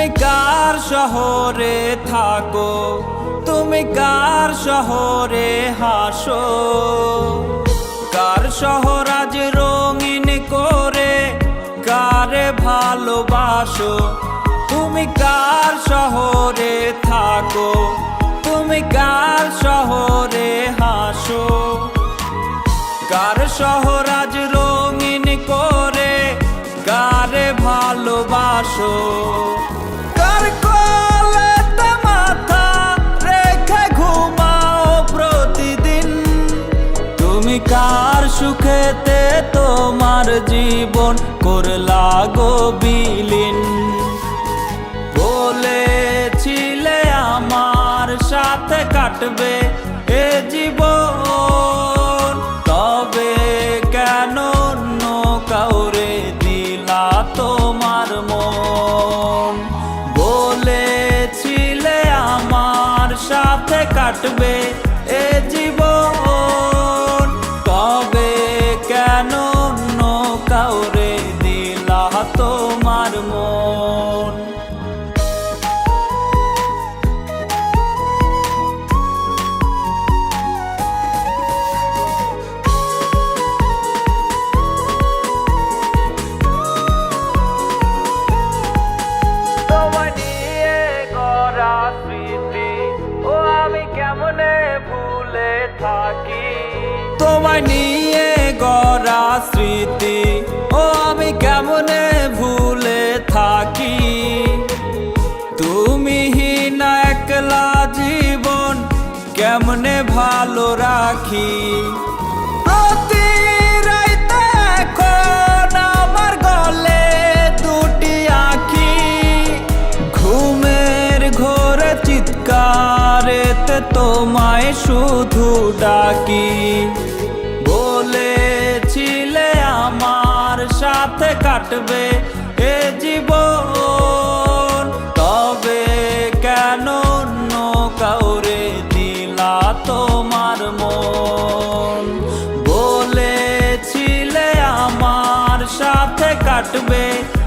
তুমি কার শহরে থাকো? তুমি কার শহরে হাসো? কার শহর আজ রঙিন করে? কারে ভালোবাসো? তুমি কার শহরে থাকো? তুমি কার শহরে হাসো? কার শহর আজ রঙিন করে? কারে ভালোবাসো? কার সুখেতে তোমার জীবন করলা গো বিলীন? বলেছিলে আমার সাথে কাটবে এ জীবন। তবে কেন কাউরে দিলা তোমার মন? বলেছিলে আমার সাথে কাটবে তোমার মন। কেমনে ভুলে থাকি? তোমায় নিয়ে গড়া কেমনে ভালো রাখি? প্রতি রাইতে এখন আমার দুটি আঁখি। ঘুমের তোমায় শুধু ডাকি। বলেছিলে আমার সাথে কাটবে বলেছিলে